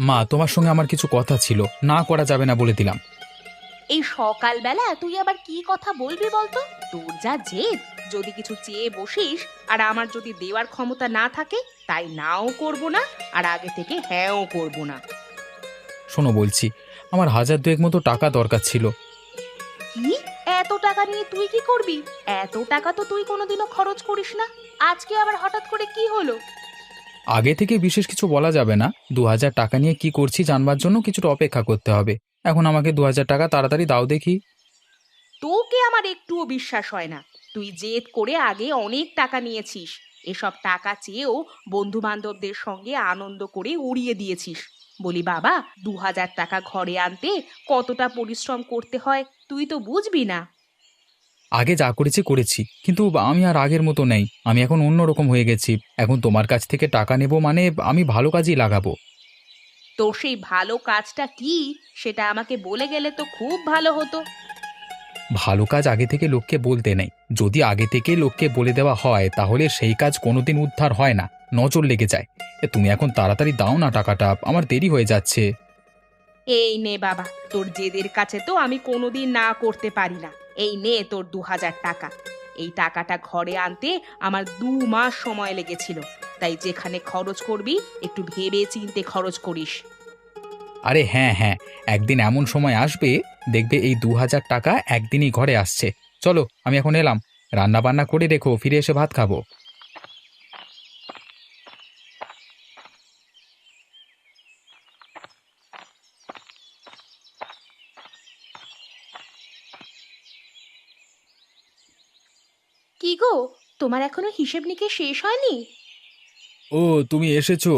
মা তোমার সঙ্গে আমার কিছু কথা ছিল। না করা যাবে না বলে দিলাম। এই সকালবেলা তুই আবার কি কথা বলবি বলতো? তোর যা জেদ যদি কিছু চেয়ে বসিস আর আমার যদি দেওয়ার ক্ষমতা না থাকে তাই নাও করব না আর আগে থেকে হ্যাঁও করব না। শোনো বলছি আমার হাজার দুয়েক মতো টাকা দরকার ছিল। কি? এত টাকা নিয়ে তুই কি করবি? এত টাকা তো তুই কোনোদিনও খরচ করিস না। আজকে আবার হঠাৎ করে কি হলো? আগে থেকে বিশেষ কিছু বলা যাবে না। দু হাজার টাকা নিয়ে কি করছি জানবার জন্য কিছুটা অপেক্ষা করতে হবে। এখন আমাকে দু হাজার টাকা তাড়াতাড়ি দাও দেখি। তোকে আমার একটুও বিশ্বাস হয় না। তুই জেদ করে আগে অনেক টাকা নিয়েছিস। এসব টাকা চেয়েও বন্ধু বান্ধবদের সঙ্গে আনন্দ করে উড়িয়ে দিয়েছিস। বলি, বাবা দু হাজার টাকা ঘরে আনতে কতটা পরিশ্রম করতে হয়? তুই তো বুঝবি না। আগে যা করেছি করেছি। কিন্তু আমি আর আগের মতো নেই। আমি এখন অন্যরকম হয়ে গেছি। এখন তোমার কাছ থেকে টাকা নেব মানে আমি ভালো কাজেই লাগাবো। তো সেই ভালো কাজটা কি? সেটা আমাকে বলে গেলে তো খুব ভালো হতো। ভালো কাজ আগে থেকে লোককে বলতে নেই। যদি আগে থেকে লোককে বলে দেওয়া হয় তাহলে সেই কাজ কোনোদিন উদ্ধার হয় না। নজর লেগে যায়। এ, তুমি এখন তাড়াতাড়ি দাও না টাকাটা। আমার দেরি হয়ে যাচ্ছে। এই নে বাবা তোর জেদের কাছে তো আমি কোনোদিন না করতে পারি না। এই নে তোর দু হাজার টাকা। এই টাকাটা ঘরে আনতে আমার দু মাস সময় লেগেছিল। তাই যেখানে খরচ করবি, একটু ভেবে চিনতে খরচ করিস। আরে হ্যাঁ হ্যাঁ একদিন এমন সময় আসবে, দেখবে এই দু হাজার টাকা একদিনই ঘরে আসছে। চলো, আমি এখন এলাম। রান্না বান্না করে রেখো, ফিরে এসে ভাত খাব। কি গো তোমার এখনও হিসেব নিকে শেষ হয়নি? ও তুমি এসেছ।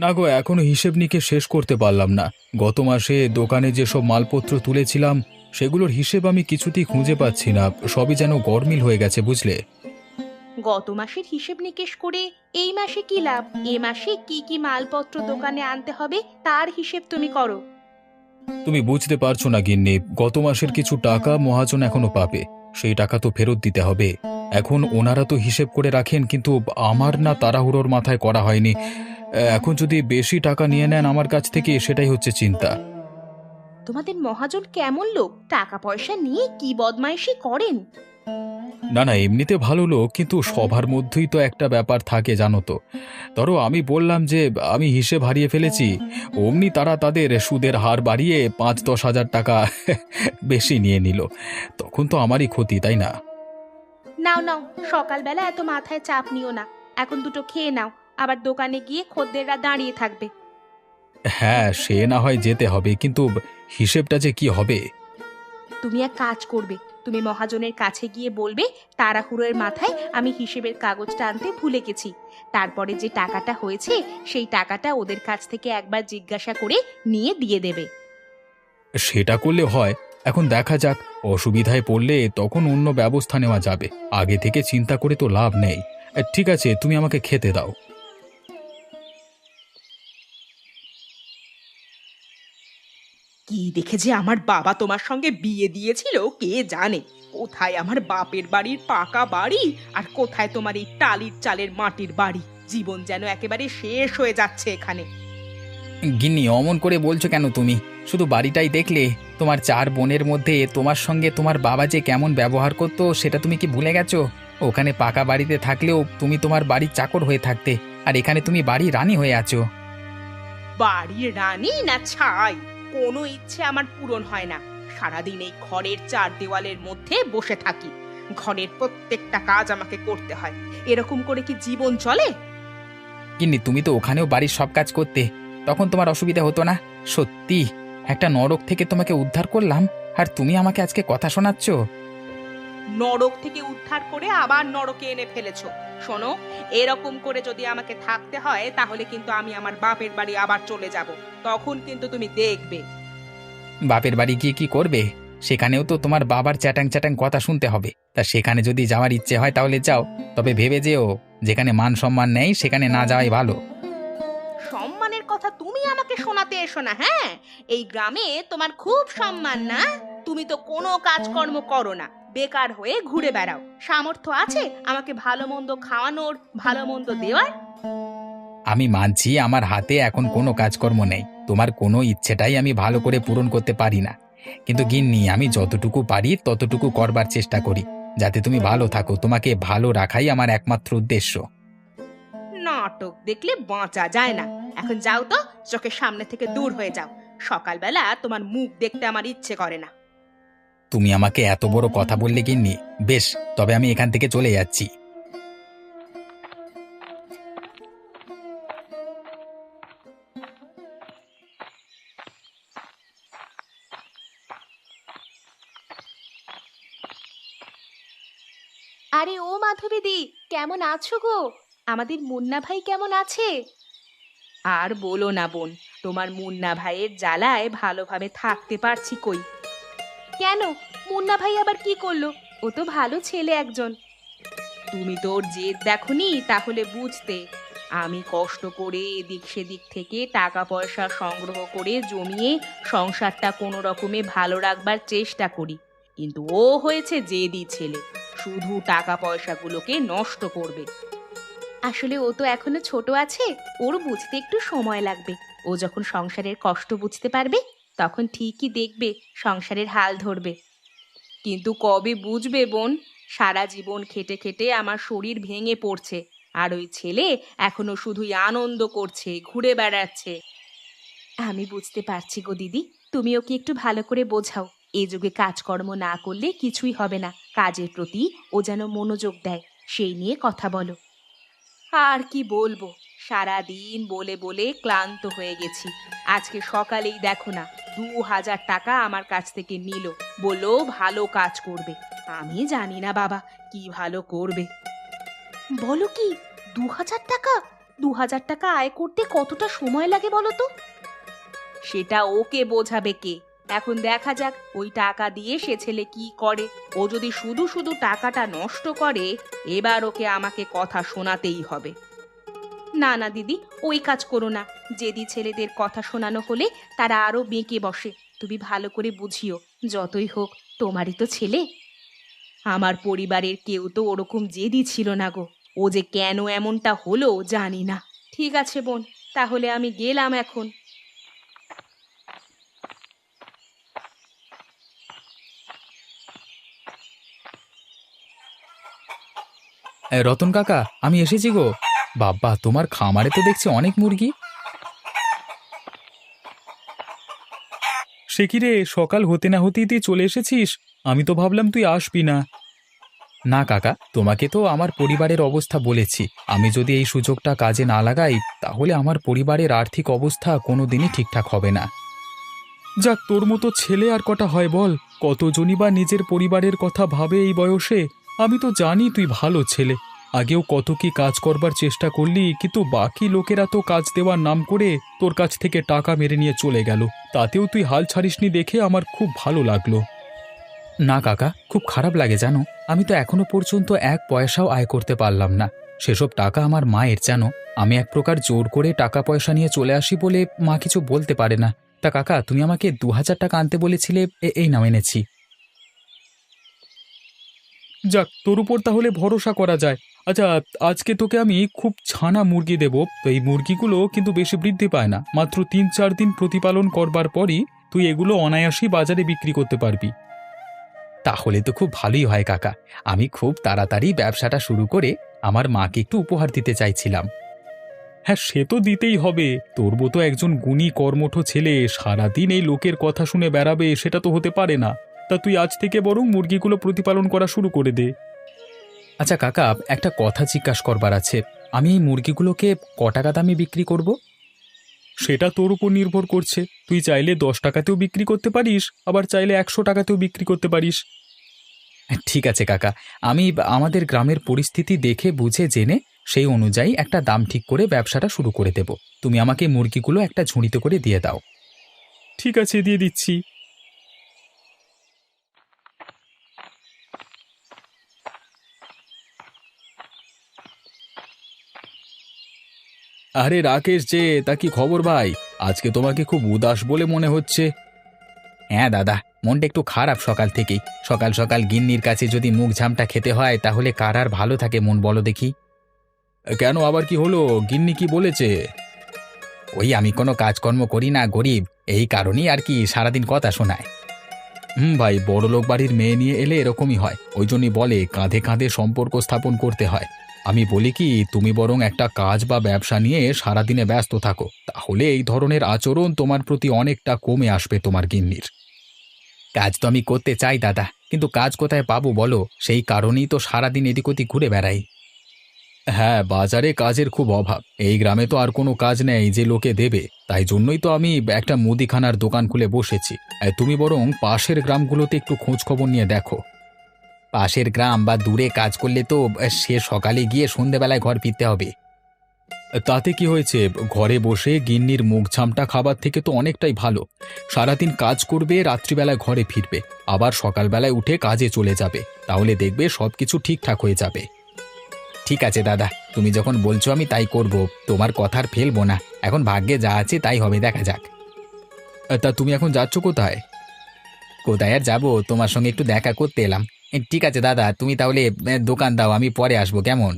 না গো এখনও হিসেব নিকে শেষ করতে পারলাম না। গত মাসে দোকানে যেসব মালপত্র তুলেছিলাম সেগুলোর হিসেব আমি কিছুতেই খুঁজে পাচ্ছি না। সবই যেন গরমিল হয়ে গেছে বুঝলে? গত মাসের হিসেব নিকেশ করে এই মাসে কি লাভ? এ মাসে কি কি মালপত্র দোকানে আনতে হবে তার হিসেব তুমি করো। তুমি বুঝতে পারছ না গিন্নি। গত মাসের কিছু টাকা মহাজন এখনও পাবে। সেই টাকা তো ফেরত দিতে হবে। এখন ওনারা তো হিসেব করে রাখেন, কিন্তু আমার না তাড়াহুড়োর মাথায় করা হয়নি। এখন যদি বেশি টাকা নিয়ে নেন আমার কাছ থেকে, সেটাই হচ্ছে চিন্তা। তোমাদের মহাজন কেমন লোক? টাকা পয়সা নিয়ে কি বদমাইশি করেন? না না এমনিতে ভালো লোক কিন্তু সবার মধ্যেই তো একটা ব্যাপার থাকে জানো তো। ধরো আমি বললাম যে আমি হিসেব হারিয়ে ফেলেছি অমনি তারা তাদের সুদের হার বাড়িয়ে পাঁচ দশ হাজার টাকা বেশি নিয়ে নিল। তখন তো আমারই ক্ষতি তাই না? নাও নাও সকালবেলা এত মাথায় চাপ নিও না। এখন দুটো খেয়ে নাও আবার দোকানে গিয়ে খদ্দেররা দাঁড়িয়ে থাকবে। হ্যাঁ সে না হয় যেতে হবে কিন্তু হিসেবটা যে কি হবে? তুমি এক কাজ করবে তুমি মহাজনের কাছে গিয়ে বলবে, তাড়াহুড়োর মাথায় আমি হিসেবের কাগজটা আনতে ভুলে গেছি। তারপরে যে টাকাটা হয়েছে, সেই টাকাটা ওদের কাছ থেকে একবার জিজ্ঞাসা করে নিয়ে দিয়ে দেবে। সেটা করলে হয়। এখন দেখা যাক, অসুবিধায় পড়লে তখন অন্য ব্যবস্থা নেওয়া যাবে। আগে থেকে চিন্তা করে তো লাভ নেই। ঠিক আছে, তুমি আমাকে খেতে দাও। কি দেখে যে আমার বাবা তোমার সঙ্গে বিয়ে দিয়েছিল কে জানে? কোথায় আমার বাপের বাড়ির পাকা বাড়ি আর কোথায় তোমার এই টালির চালের মাটির বাড়ি? জীবন যেন একেবারে শেষ হয়ে যাচ্ছে এখানে। গিন্নি অমন করে বলছো কেন তুমি? শুধু বাড়িটাই দেখলে তোমার চার বোনের মধ্যে তোমার সঙ্গে তোমার বাবা যে কেমন ব্যবহার করতো সেটা তুমি কি ভুলে গেছো? ওখানে পাকা বাড়িতে থাকলেও তুমি তোমার বাড়ির চাকর হয়ে থাকতে আর এখানে তুমি বাড়ি রানী হয়ে আছো। বাড়ির রানী না ছাই? কোনো ইচ্ছে আমার পূরণ হয় না। সারাদিন এই ঘরের চার দেওয়ালের মধ্যে বসে থাকি। ঘরের প্রত্যেকটা কাজ আমাকে করতে হয়। এরকম করে কি জীবন চলে? গিন্নি, তুমি তো ওখানেও বাড়ির সব কাজ করতে। তখন তোমার অসুবিধা হতো না? সত্যি, একটা নরক থেকে তোমাকে উদ্ধার করলাম, আর তুমি আমাকে আজকে কথা শোনাচ্ছ? নরক থেকে উদ্ধার করে আবার নরকে এনে ফেলেছো। শোনো এরকম করে যদি আমাকে থাকতে হয় তাহলে কিন্তু আমি আমার বাপের বাড়ি আবার চলে যাব। তখন কিন্তু তুমি দেখবে। বাপের বাড়ি গিয়ে কি করবে? সেখানেও তো তোমার বাবার চ্যাটাং চ্যাটাং কথা শুনতে হবে। তা সেখানে যদি যাওয়ার ইচ্ছে হয় তাহলে যাও তবে ভেবে যেও যেখানে মান সম্মান নেই সেখানে না যাওয়াই ভালো। সম্মানের কথা তুমি আমাকে শোনাতে এসো না হ্যাঁ? এই গ্রামে তোমার খুব সম্মান না? তুমি তো কোনো কাজকর্ম করো না। বেকার হয়ে ঘুরে বেড়াও। সামর্থ্য আছে? আমাকে ভালো মন্দ খাওয়ানোর ভালো মন্দ দেওয়ার? আমি মানছি আমার হাতে এখন কোনো কাজকর্ম নেই। তোমার কোনো ইচ্ছেটাই আমি ভালো করে পূরণ করতে পারি না। কিন্তু গিন্নি আমি যতটুকু পারি ততটুকু করবার চেষ্টা করি। যাতে তুমি ভালো থাকো। তোমাকে ভালো রাখাই আমার একমাত্র উদ্দেশ্য। নাটক দেখলে বাঁচা যায় না। এখন যাও তো চোখের সামনে থেকে দূর হয়ে যাও। সকালবেলা তোমার মুখ দেখতে আমার ইচ্ছে করে না। তুমি আমাকে এত বড় কথা বললে গিন্নি। বেশ তবে আমি এখান থেকে চলে যাচ্ছি। আরে ও মাধবীদি কেমন আছো গো? আমাদের মুন্না ভাই কেমন আছে? আর বলো না বোন তোমার মুন্না ভাইয়ের জ্বালায় ভালোভাবে থাকতে পারছি কই? কেন? মুন্না ভাই আবার কি করল? ও তো ভালো ছেলে একজন। তুমি তো ওর জেদ দেখনি? তাহলে বুঝতে। আমি কষ্ট করে এদিক সেদিক থেকে টাকা পয়সা সংগ্রহ করে জমিয়ে সংসারটা কোনো রকমে ভালো রাখবার চেষ্টা করি। কিন্তু ও হয়েছে জেদি ছেলে। শুধু টাকা পয়সাগুলোকে নষ্ট করবে। আসলে ও তো এখনও ছোট আছে। ওর বুঝতে একটু সময় লাগবে। ও যখন সংসারের কষ্ট বুঝতে পারবে তখন ঠিকই দেখবে সংসারের হাল ধরবে। কিন্তু কবে বুঝবে বোন? সারা জীবন খেটে খেটে আমার শরীর ভেঙে পড়ছে, আর ওই ছেলে এখনও শুধুই আনন্দ করছে, ঘুরে বেড়াচ্ছে। আমি বুঝতে পারছি গো দিদি, তুমি ওকে একটু ভালো করে বোঝাও। এ যুগে কাজকর্ম না করলে কিছুই হবে না। কাজের প্রতি ও যেন মনোযোগ দেয়, সেই নিয়ে কথা বলো। আর কি বলব? সারা দিন বলে বলে ক্লান্ত হয়ে গেছি। আজকে সকালেই দেখো না, দু হাজার টাকা আমার কাছ থেকে নিল। বলল, ভালো কাজ করবে। আমি জানি না বাবা, কি ভালো করবে। বলো কি, দু হাজার টাকা? দু হাজার টাকা আয় করতে কতটা সময় লাগে বলো তো? সেটা ওকে বোঝাবে কে। এখন দেখা যাক, ওই টাকা দিয়ে সে ছেলে কি করে। ও যদি শুধু শুধু টাকাটা নষ্ট করে, এবার ওকে আমাকে কথা শোনাতেই হবে। না না, দিদি, ওই কাজ করো না। যেদি ছেলেদের কথা শোনানো হলে তারা আরও বেঁকে বসে। তুমি ভালো করে বুঝিও, যতই হোক তোমারই তো ছেলে। আমার পরিবারের কেউ তো ওরকম জেদি ছিল না গো। ও যে কেন এমনটা হলো জানি না। ঠিক আছে, বোন, তাহলে আমি গেলাম এখন। রতন কাকা, আমি এসেছি গো। বাবা, তোমার খামারে তো দেখছি অনেক মুরগি। সে কি রে, সকাল হতে না হতেই তুই চলে এসেছিস? আমি তো ভাবলাম তুই আসবি না। না কাকা, তোমাকে তো আমার পরিবারের অবস্থা বলেছি। আমি যদি এই সুযোগটা কাজে না লাগাই, তাহলে আমার পরিবারের আর্থিক অবস্থা কোনো দিনই ঠিকঠাক হবে না। যাক, তোর মতো ছেলে আর কটা হয় বল, কতজনই বা নিজের পরিবারের কথা ভাবে এই বয়সে? আমি তো জানি তুই ভালো ছেলে। আগেও কত কি কাজ করবার চেষ্টা করলি, কিন্তু বাকি লোকেরা তো কাজ দেওয়ার নাম করে তোর কাছ থেকে টাকা মেরে নিয়ে চলে গেল। তাতেও তুই হাল ছাড়িসনি দেখে আমার খুব ভালো লাগল। না কাকা, খুব খারাপ লাগে জানো, আমি তো এখনও পর্যন্ত এক পয়সাও আয় করতে পারলাম না। সেসব টাকা আমার মায়ের, জানো। আমি এক প্রকার জোর করে টাকা পয়সা নিয়ে চলে আসি বলে মা কিছু বলতে পারে না। তা কাকা, তুমি আমাকে দু হাজার টাকা আনতে বলেছিলে এই নাম এনেছি। যাক, তোর উপর তাহলে ভরসা করা যায়। আচ্ছা আজকে তোকে আমি খুব ছানা মুরগি দেব। এই মুরগিগুলো কিন্তু বেশি বৃদ্ধি পায় না। মাত্র তিন চার দিন প্রতিপালন করবার পরই তুই এগুলো অনায়াসই বাজারে বিক্রি করতে পারবি। তাহলে তো খুব ভালোই হয়, কাকা। আমি খুব তাড়াতাড়ি ব্যবসাটা শুরু করে আমার মাকে একটু উপহার দিতে চাইছিলাম। হ্যাঁ সে তো দিতেই হবে। তোর মতো একজন গুণী কর্মঠ ছেলে সারাদিন এই লোকের কথা শুনে বেড়াবে, সেটা তো হতে পারে না। তা তুই আজ থেকে বরং মুরগিগুলো প্রতিপালন করা শুরু করে দে। আচ্ছা কাকা একটা কথা জিজ্ঞাসা করবার আছে। আমি এই মুরগিগুলোকে ক টাকা দামে বিক্রি করব? সেটা তোর উপর নির্ভর করছে। তুই চাইলে দশ টাকাতেও বিক্রি করতে পারিস আবার চাইলে একশো টাকাতেও বিক্রি করতে পারিস। ঠিক আছে কাকা। আমি আমাদের গ্রামের পরিস্থিতি দেখে বুঝে জেনে সেই অনুযায়ী একটা দাম ঠিক করে ব্যবসাটা শুরু করে দেব। তুমি আমাকে মুরগিগুলো একটা ঝুড়িতে করে দিয়ে দাও। ঠিক আছে দিয়ে দিচ্ছি। আরে রাকেশ যে তা কি খবর ভাই? আজকে তোমাকে খুব উদাস বলে মনে হচ্ছে। হ্যাঁ দাদা মনটা একটু খারাপ সকাল থেকেই। সকাল সকাল গিন্নির কাছে যদি মুখ ঝামটা খেতে হয় তাহলে কার আর ভালো থাকে মন বলো দেখি? কেন আবার কি হলো? গিন্নি কি বলেছে? ওই আমি কোনো কাজকর্ম করি না গরিব। এই কারণেই আর কি সারাদিন কথা শোনায়। হুম ভাই বড়লোক বাড়ির মেয়ে নিয়ে এলে এরকমই হয়। ওই জন্যই বলে কাঁধে কাঁধে সম্পর্ক স্থাপন করতে হয়। আমি বলি কি, তুমি বরং একটা কাজ বা ব্যবসা নিয়ে সারাদিনে ব্যস্ত থাকো। তাহলে এই ধরনের আচরণ তোমার প্রতি অনেকটা কমে আসবে তোমার গিন্নির। কাজ তো আমি করতে চাই দাদা, কিন্তু কাজ কোথায় পাবো বলো? সেই কারণেই তো সারাদিন এদিক ওদিক ঘুরে বেড়াই। হ্যাঁ বাজারে কাজের খুব অভাব। এই গ্রামে তো আর কোনো কাজ নেই যে লোকে দেবে। তাই জন্যই তো আমি একটা মুদিখানার দোকান খুলে বসেছি। তুমি বরং পাশের গ্রামগুলোতে একটু খোঁজ খবর নিয়ে দেখো। পাশের গ্রাম বা দূরে কাজ করলে তো সে সকালে গিয়ে সন্ধেবেলায় ঘর ফিরতে হবে। তাতে কি হয়েছে? ঘরে বসে গিন্নির মুখ ঝামটা খাবার থেকে তো অনেকটাই ভালো। সারাদিন কাজ করবে রাত্রিবেলায় ঘরে ফিরবে। আবার সকালবেলায় উঠে কাজে চলে যাবে। তাহলে দেখবে সব কিছু ঠিকঠাক হয়ে যাবে। ঠিক আছে দাদা। তুমি যখন বলছো আমি তাই করব। তোমার কথার ফেলব না। এখন ভাগ্যে যা আছে তাই হবে দেখা যাক। তা তুমি এখন যাচ্ছ কোথায়? কোথায় আর যাব? তোমার সঙ্গে একটু দেখা করতে এলাম। ঠিক আছে দাদা, তুমি তাহলে দোকান দাও, আমি পরে আসব, কেমন?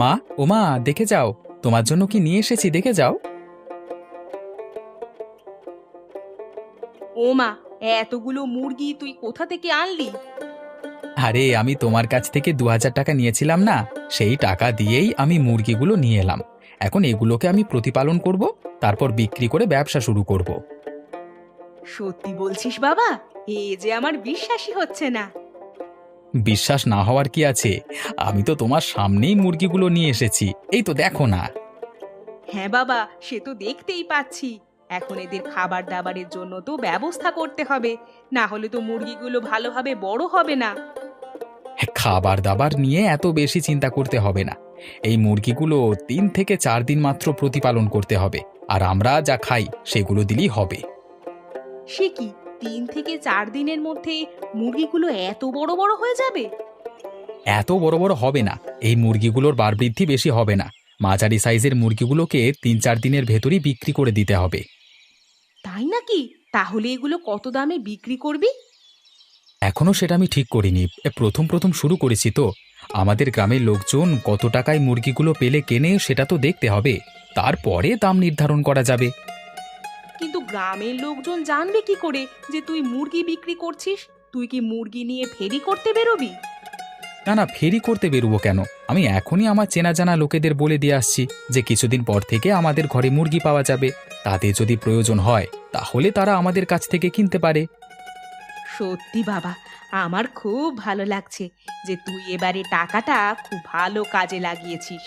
মা ওমা দেখে যাও, তোমার জন্য কি নিয়ে এসেছি, দেখে যাও। ও মা এতগুলো মুরগি তুই কোথা থেকে আনলি? আরে আমি তোমার কাছ থেকে দু হাজার টাকা নিয়েছিলাম না সেই টাকা দিয়েই আমি মুরগিগুলো নিয়ে এলাম। এখন এগুলোকে আমি প্রতিপালন করব তারপর বিক্রি করে ব্যবসা শুরু করব। সত্যি বলছিস বাবা এ যে আমার বিশ্বাসই হচ্ছে না। বিশ্বাস না হওয়ার কি আছে? আমি তো তোমার সামনেই মুরগিগুলো নিয়ে এসেছি এই তো দেখো না। হ্যাঁ বাবা সে তো দেখতেই পাচ্ছি। এখন এদের খাবার দাবারের জন্য তো ব্যবস্থা করতে হবে। না হলে তো মুরগিগুলো ভালোভাবে বড় হবে না। খাবার দাবার নিয়ে এত বেশি চিন্তা করতে হবে না। এই মুরগিগুলো তিন থেকে চার দিন মাত্র প্রতিপালন করতে হবে। আর আমরা যা খাই সেগুলো দিলেই হবে। সে কি? তিন থেকে চার দিনের মধ্যে মুরগিগুলো এত বড় বড় হয়ে যাবে? এত বড় বড় হবে না। এই মুরগিগুলোর বার বৃদ্ধি বেশি হবে না। মাঝারি সাইজের মুরগিগুলোকে তিন চার দিনের ভেতরই বিক্রি করে দিতে হবে। তাই নাকি? তাহলে এগুলো কত দামে বিক্রি করবি? এখনও সেটা আমি ঠিক করিনি। এ প্রথম প্রথম শুরু করেছি তো। আমাদের গ্রামের লোকজন কত টাকায় মুরগিগুলো পেলে কেনে সেটা তো দেখতে হবে। তারপরে দাম নির্ধারণ করা যাবে। কিন্তু গ্রামের লোকজন জানবে কি করে যে তুই মুরগি বিক্রি করছিস? তুই কি মুরগি নিয়ে ফেরি করতে বেরোবি? না না ফেরি করতে বেরোবো কেন? আমি এখনই আমার চেনা জানা লোকেদের বলে দিয়ে আসছি যে কিছুদিন পর থেকে আমাদের ঘরে মুরগি পাওয়া যাবে। তাতে যদি প্রয়োজন হয় তাহলে তারা আমাদের কাছ থেকে কিনতে পারে। সত্যি বাবা আমার খুব ভালো লাগছে যে তুই এবারে টাকাটা খুব ভালো কাজে লাগিয়েছিস।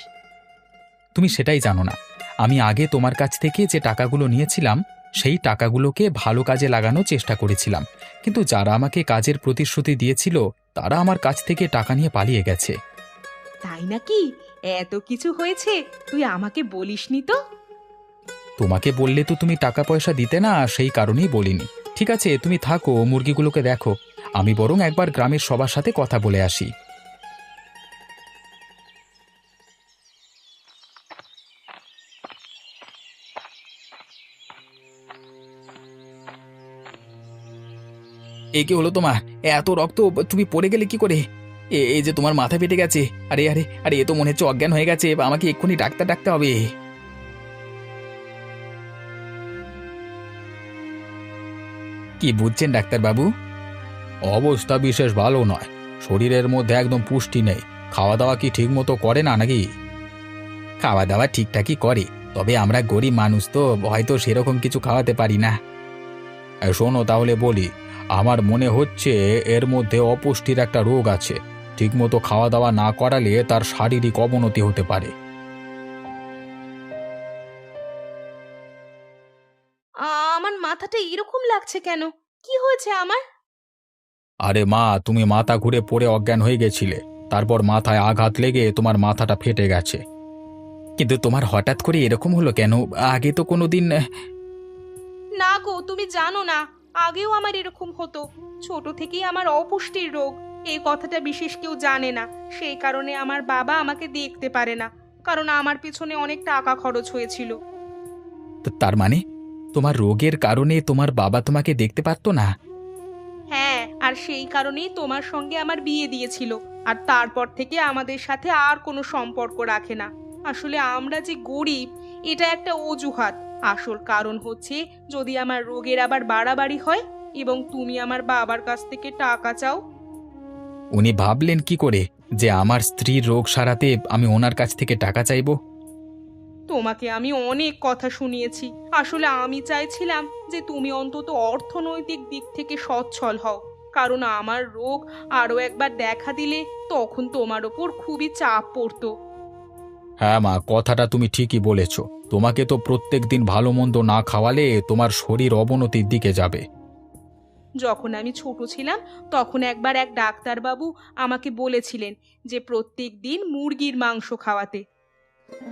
তুমি সেটাই জানো না। আমি আগে তোমার কাছ থেকে যে টাকাগুলো নিয়েছিলাম সেই টাকাগুলোকে ভালো কাজে লাগানোর চেষ্টা করেছিলাম। কিন্তু যারা আমাকে কাজের প্রতিশ্রুতি দিয়েছিল তারা আমার কাছ থেকে টাকা নিয়ে পালিয়ে গেছে। তাই নাকি? এত কিছু হয়েছে তুই আমাকে বলিসনি তো? তোমাকে বললে তো তুমি টাকা পয়সা দিতে না সেই কারণেই বলিনি। ঠিক আছে তুমি থাকো মুরগিগুলোকে দেখো। আমি বরং একবার গ্রামের সবার সাথে কথা বলে আসি। এ কি হলো তোমার? এত রক্ত তুমি পড়ে গেলে কি করে? এ এই যে তোমার মাথা ফেটে গেছে। আরে আরে আরে এ তো মনে হচ্ছে অজ্ঞান হয়ে গেছে। আমাকে এক্ষুনি ডাক্তার ডাকতে হবে। কি বুঝছেন ডাক্তারবাবু অবস্থা বিশেষ ভালো নয়। শরীরের মধ্যে একদম পুষ্টি নেই। খাওয়া দাওয়া কি ঠিক মতো করে না নাকি? খাওয়া দাওয়া ঠিকঠাকই করে। তবে আমরা গরিব মানুষ তো হয়তো সেরকম কিছু খাওয়াতে পারি না। শোনো তাহলে বলি। আমার মনে হচ্ছে এর মধ্যে অপুষ্টির একটা রোগ আছে। ঠিকমতো খাওয়া দাওয়া না করালে তার শারীরিক অবনতি হতে পারে। আমার মাথাটা এরকম লাগছে কেন? কি হয়েছে আমার? আরে মা তুমি মাথা ঘুরে পড়ে অজ্ঞান হয়ে গেছিলে। তারপর মাথায় আঘাত লেগে তোমার মাথাটা ফেটে গেছে। কিন্তু তোমার হঠাৎ করে এরকম হলো কেন? আগে তো কোনোদিন না গো তুমি জানো না। আগেও আমার এরকম হতো। ছোট থেকেই আমার অপুষ্টির রোগ। এই কথাটা বিশেষ কেউ জানে না। সেই কারণে আমার বাবা আমাকে দেখতে পারে না। কারণ আমার পেছনে অনেক টাকা খরচ হয়েছিল। তো তার মানে? তোমার রোগের কারণে তোমার বাবা তোমাকে দেখতে পারতো না? হ্যাঁ আর সেই কারণেই তোমার সঙ্গে আমার বিয়ে দিয়েছিল। আর তারপর থেকে আমাদের সাথে আর কোনো সম্পর্ক রাখে না। আসলে আমরা যে গরিব এটা একটা অজুহাত। আসল কারণ হচ্ছে যদি আমার রোগের আবার বাড়াবাড়ি হয় এবং তুমি আমার বাবার কাছ থেকে টাকা চাও। উনি ভাবলেন কি করে যে আমার স্ত্রীর রোগ সারাতে আমি ওনার কাছ থেকে টাকা চাইব? তোমাকে আমি অনেক কথা শুনিয়েছি। আসলে আমি চাইছিলাম যে তুমি অন্তত অর্থনৈতিক দিক থেকে সচ্ছল হও। কারণ আমার রোগ আরও একবার দেখা দিলে তখন তোমার ওপর খুবই চাপ পড়তো। হ্যাঁ মা কথাটা তুমি ঠিকই বলেছ। তোমাকে তো প্রত্যেক দিন ভালো মন্দ না খাওয়ালে তোমার শরীর অবনতির দিকে যাবে। যখন আমি ছোট ছিলাম তখন একবার এক ডাক্তারবাবু আমাকে বলেছিলেন যে প্রত্যেক দিন মুরগির মাংস খাওয়াতে।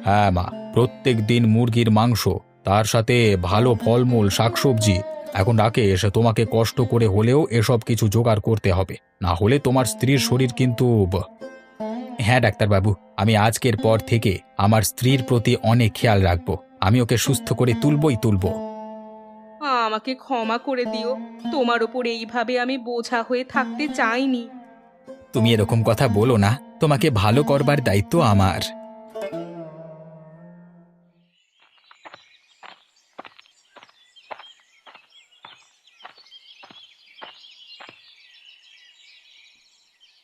হ্যাঁ মা প্রত্যেক দিন মুরগির মাংস তার সাথে ভালো ফলমূল শাকসবজি। এখন ডাকে এসে তোমাকে কষ্ট করে হলেও এসব কিছু জোগাড় করতে হবে। না হলে তোমার স্ত্রীর শরীর কিন্তু হ্যাঁ ডাক্তারবাবু আমি আজকের পর থেকে আমার স্ত্রীর প্রতি অনেক খেয়াল রাখব। আমি ওকে সুস্থ করে তুলবই তুলব। আমাকে ক্ষমা করে দিও। তোমার ওপর এইভাবে আমি বোঝা হয়ে থাকতে চাইনি। তুমি এরকম কথা বলো না। তোমাকে ভালো করবার দায়িত্ব আমার।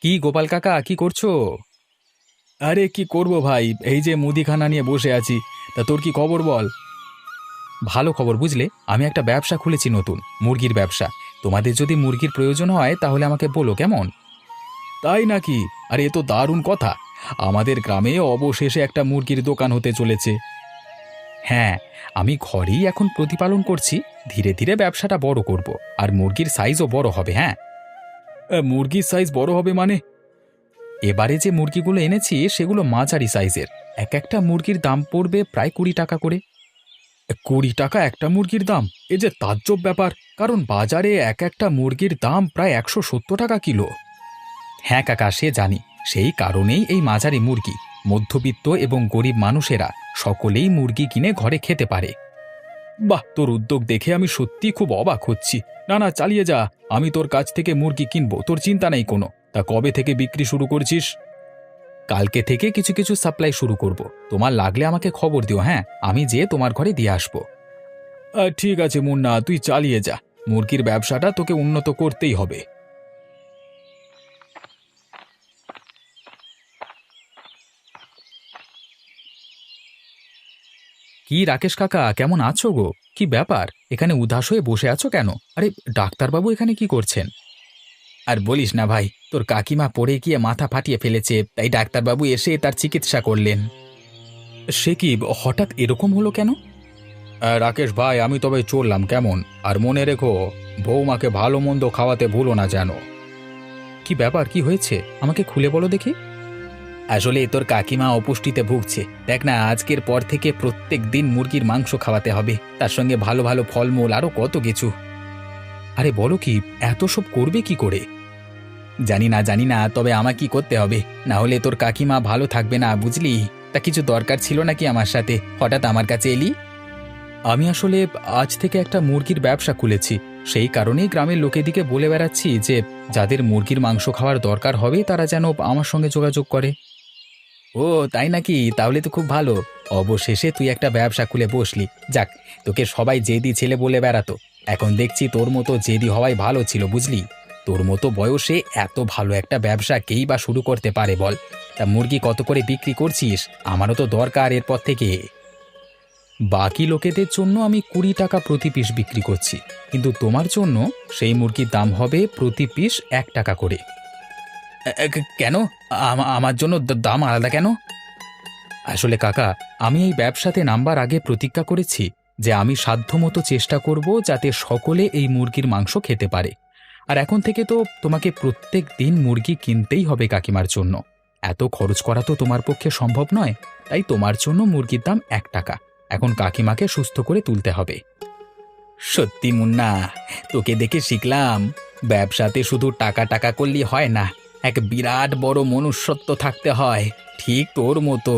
কি গোপাল কাকা কি করছ? আরে কি করব ভাই? এই যে মুদিখানা নিয়ে বসে আছি, তা তোর কি খবর বল? ভালো খবর বুঝলে, আমি একটা ব্যবসা খুলেছি নতুন, মুরগির ব্যবসা। তোমাদের যদি মুরগির প্রয়োজন হয়, তাহলে আমাকে বলো কেমন? তাই নাকি? আরে, এ তো দারুণ কথা। আমাদের গ্রামে অবশেষে একটা মুরগির দোকান হতে চলেছে। হ্যাঁ আমি ঘরেই এখন প্রতিপালন করছি, ধীরে ধীরে ব্যবসাটা বড় করব, আর মুরগির সাইজও বড় হবে হ্যাঁ? মুরগির সাইজ বড় হবে মানে? এবারে যে মুরগিগুলো এনেছি, সেগুলো মাঝারি সাইজের। এক একটা মুরগির দাম পড়বে প্রায় কুড়ি টাকা করে। কুড়ি টাকা একটা মুরগির দাম, এ যে তাজ্জব ব্যাপার, কারণ বাজারে এক একটা মুরগির দাম প্রায় একশো সত্তর টাকা কিলো। হ্যাঁ কাকা, সে জানি। সেই কারণেই এই মাঝারি মুরগি। মধ্যবিত্ত এবং গরিব মানুষেরা সকলেই মুরগি কিনে ঘরে খেতে পারে। বাহ, তোর উদ্যোগ দেখে আমি সত্যি খুব অবাক হচ্ছি। না না, চালিয়ে যা। আমি তোর কাছ থেকে মুরগি কিনবো, তোর চিন্তা নেই কোনো। তা কবে থেকে বিক্রি শুরু করছিস? কালকে থেকে কিছু কিছু সাপ্লাই শুরু করব। তোমার লাগলে আমাকে খবর দিও হ্যাঁ? আমি যেয়ে তোমার ঘরে দিয়ে আসব। ঠিক আছে মুন্না, তুই চালিয়ে যা। মুরগির ব্যবসাটা তোকে উন্নত করতেই হবে। কি রাকেশ কাকা, কেমন আছো গো? কি ব্যাপার? এখানে উদাস হয়ে বসে আছো কেন? আরে, ডাক্তারবাবু এখানে কি করছেন? আর বলিস না ভাই, তোর কাকিমা পড়ে গিয়ে মাথা ফাটিয়ে ফেলেছে, তাই ডাক্তারবাবু এসে তার চিকিৎসা করলেন। সে কি হঠাৎ এরকম হলো কেন? রাকেশ ভাই, আমি তবে চললাম, কেমন? আর মনে রেখো, বৌমাকে ভালো মন্দ খাওয়াতে ভুলো না যেন কি ব্যাপার, কি হয়েছে? আমাকে খুলে বলো দেখি। আসলে তোর কাকিমা অপুষ্টিতে ভুগছে। দেখ না, আজকের পর থেকে প্রত্যেক দিন মুরগির মাংস খাওয়াতে হবে। তার সঙ্গে ভালো ভালো ফলমূল আরও কত কিছু। আরে বলো কি, এত সব করবে কি করে? জানি না জানি না, তবে আমার কি করতে হবে? না হলে তোর কাকিমা ভালো থাকবে না, বুঝলি? তা কিছু দরকার ছিল নাকি আমার সাথে? হঠাৎ আমার কাছে এলি? আমি আসলে আজ থেকে একটা মুরগির ব্যবসা খুলেছি। সেই কারণেই গ্রামের লোকেদিকে বলে বেড়াচ্ছি যে, যাদের মুরগির মাংস খাওয়ার দরকার হবে, তারা যেন আমার সঙ্গে যোগাযোগ করে। ও, তাই নাকি? তাহলে তো খুব ভালো। অবশেষে তুই একটা ব্যবসা খুলে বসলি। যাক, তোকে সবাই জেদি ছেলে বলে বেড়াতো। এখন দেখছি তোর মতো জেদি হওয়াই ভালো ছিল, বুঝলি? তোর মতো বয়সে এত ভালো একটা ব্যবসা কেই বা শুরু করতে পারে বল? তা মুরগি কত করে বিক্রি করছিস? আমারও তো দরকার এরপর থেকে। বাকি লোকেদের জন্য আমি কুড়ি টাকা প্রতি পিস বিক্রি করছি। কিন্তু তোমার জন্য সেই মুরগির দাম হবে প্রতি পিস এক টাকা করে। কেন? আমার জন্য দাম আলাদা কেন? আসলে কাকা, আমি এই ব্যবসাতে নাম্বার আগে প্রতিজ্ঞা করেছি যে আমি সাধ্যমতো চেষ্টা করব যাতে সকলে এই মুরগির মাংস খেতে পারে। আর এখন থেকে তো তোমাকে প্রত্যেক দিন মুরগি কিনতেই হবে কাকিমার জন্য। এত খরচ করা তো তোমার পক্ষে সম্ভব নয়, তাই তোমার জন্য মুরগির দাম এক টাকা। এখন কাকিমাকে সুস্থ করে তুলতে হবে। সত্যি মুন্না, তোকে দেখে শিখলাম, ব্যবসাতে শুধু টাকা টাকা করলে হয় না, এক বিরাট বড় মনুষ্যত্ব থাকতে হয়, ঠিক তোর মতো।